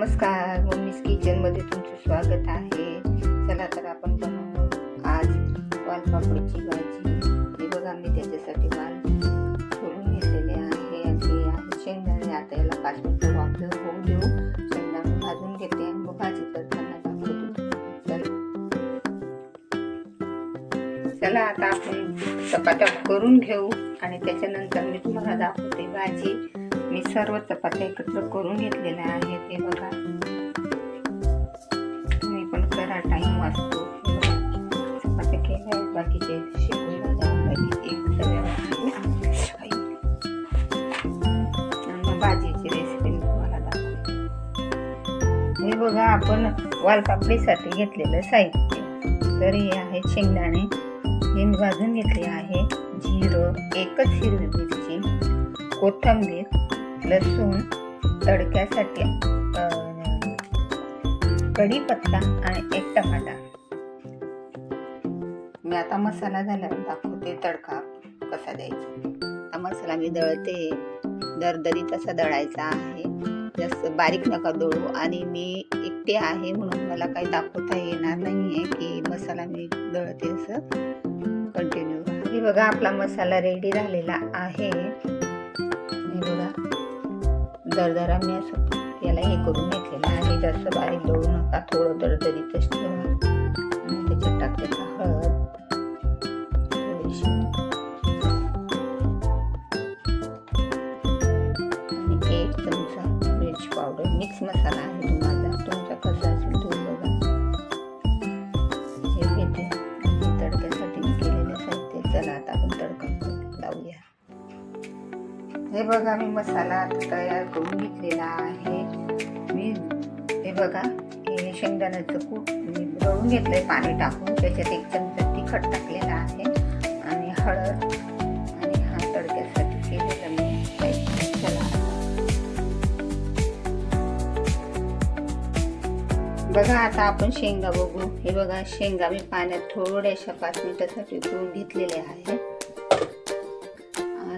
नमस्कार मम्मीज किचनमध्ये तुमचं स्वागत आहे. चला तर आपण बनवू आज वालपापडीची भाजी. हे बघा मी त्याच्यासाठी वाल सोडून घेतलेले आहे. आणि आहे शेंगदाणे आता याला पाच मिनिटं होऊ देऊ. शेंगदाणे भाजून घेते. आणि मग भाजी करताना दाखवतो. चला. चला आता आपण चपात्या करून घेऊ. आणि त्याच्यानंतर मी तुम्हाला दाखवते भाजी. मी सर्व चपात्या एकत्र करून घेतलेल्या आहेत हे बघा. मी पण करा टाइम वाचतो. चपात्या केल्या आहेत बाकीचे शिकून भाजीची रेसिपी मी तुम्हाला दाखवते. हे बघा आपण वालपापडीसाठी घेतलेलं साहित्य. तर हे आहेत शेंगदाणे. हे मी भाजून घेतले आहे. जिरं एकच हिरवी मिरची कोथंबीर लसूण तडक्यासाठी कढीपत्ता आणि एक टमाटा. मी आता मसाला झाल्यावर दाखवते तडका कसा द्यायचा. मसाला मी दळते. दरदरीत असा दळायचा आहे. जास्त बारीक नका दळू आणि मी एकटे आहे म्हणून मला काही दाखवता येणार नाही आहे की मसाला मी दळते असं. कंटिन्यू हे बघा आपला मसाला रेडी झालेला आहे. हे बघा. दरदरा मी असं त्याला हे करून घेतलेलं आहे. जास्त बारीक दळू नका थोडं दरदरीतच ठेवा. आणि त्याच्यात टाकायचं हळद थोडीशी. आणि एक चमचा मिरची पावडर मिक्स मसाला आहे. हे बघा मी मसाला तयार करून घेतलेला आहे. मी हे बघा हे शेंगदाण्याचं कूट मी तळून घेतलं आहे पाणी टाकून. त्याच्यात एक चमचा तिखट टाकलेला आहे आणि हळद आणि हा तडक्यासाठी केलेला मी चला. बघा आता आपण शेंगा बघू. हे बघा शेंगा मी पाण्यात थोड्याशा पाच मिनिटासाठी उकळून घेतलेले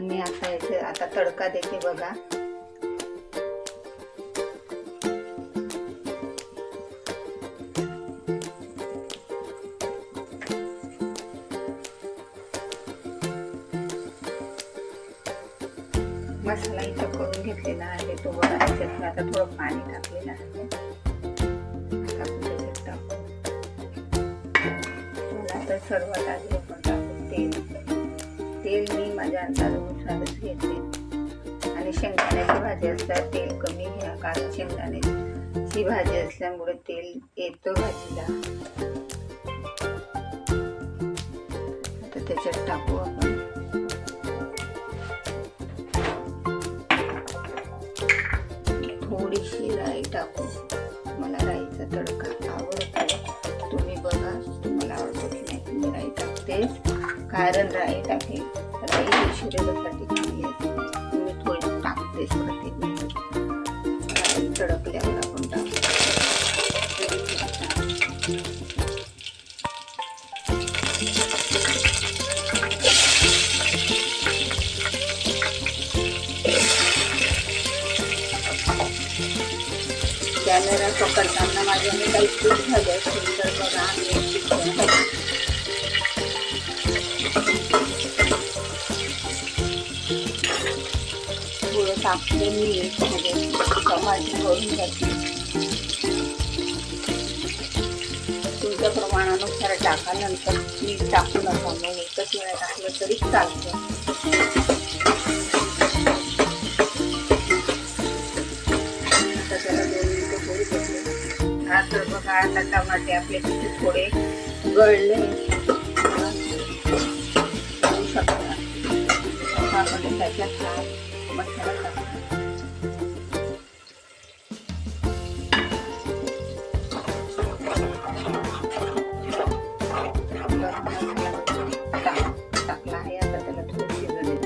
आहे आणि आता इथे आता तडका देते बघा. मसाला इथं करून घेतलेला आहे तो बघा याच्यात आता थोडं पाणी टाकलेलं आहे. आता सर्वात आधी आपण टाकू तेल. तेल मी माझ्या अंदाजानुसारच घेते. आणि शेंगदाण्याची भाजी असतात तेल कमी घ्या कारण शेंगदाण्याची भाजी असल्यामुळे तेल येतं भाजीला. आता त्याच्यात टाकू आपण. थोडीशी राई टाकू. मला राईचा तडका आवडतो. तुम्ही बघा तुम्हाला आवडतो की नाही तुम्ही राई टाकतेच कारण राई टाकेल राई ही शरीरासाठी माझ्या मी थोडी टाकतेच प्रत्येक तडकल्यावर आपण टाकतो कॅमेरा पकडताना काही चूक झाली असेल तर बघा शिकवण मी टमाटे भरून घ्यायची तुमच्या प्रमाणानुसार टाका नंतर मीठ टाकू नका मग एकच वेळा टाकलं तरी चालतं तर बघा आता टमाटे आपले किती थोडे गळले शकता त्याच्यात त्याला थोडं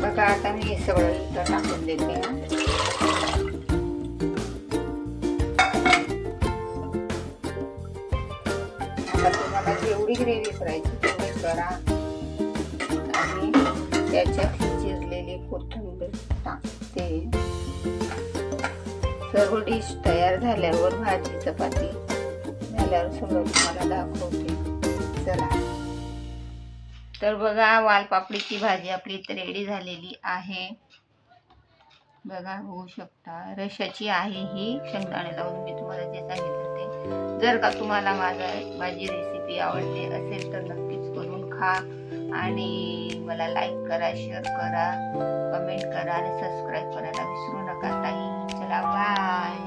बघा आता मी हे सगळं सुद्धा टाकून देते हा. आता तुम्हाला जेवढी ग्रेव्ही करायची तेवढी करा आणि त्याच्यात शिजलेली कोथिंबीर टाकते सर्व डिश तयार झाल्यावर भाजी चपाती झाल्यावर सगळं तुम्हाला दाखवते. चला. तर बघा वालपापडीची भाजी आपली तर रेडी झालेली आहे. बघा होऊ शकता. रशाची आहे ही. शेंगदाणे लावून मी तुम्हाला जे सांगितलं ते. जर का तुम्हाला माझा माझी रेसिपी रेसिपी आवडते असेल तर नक्कीच करून खा. आणि मला लाईक करा शेअर करा कमेंट करा आणि सबस्क्राईब करायला विसरू नका. ताई चला बाय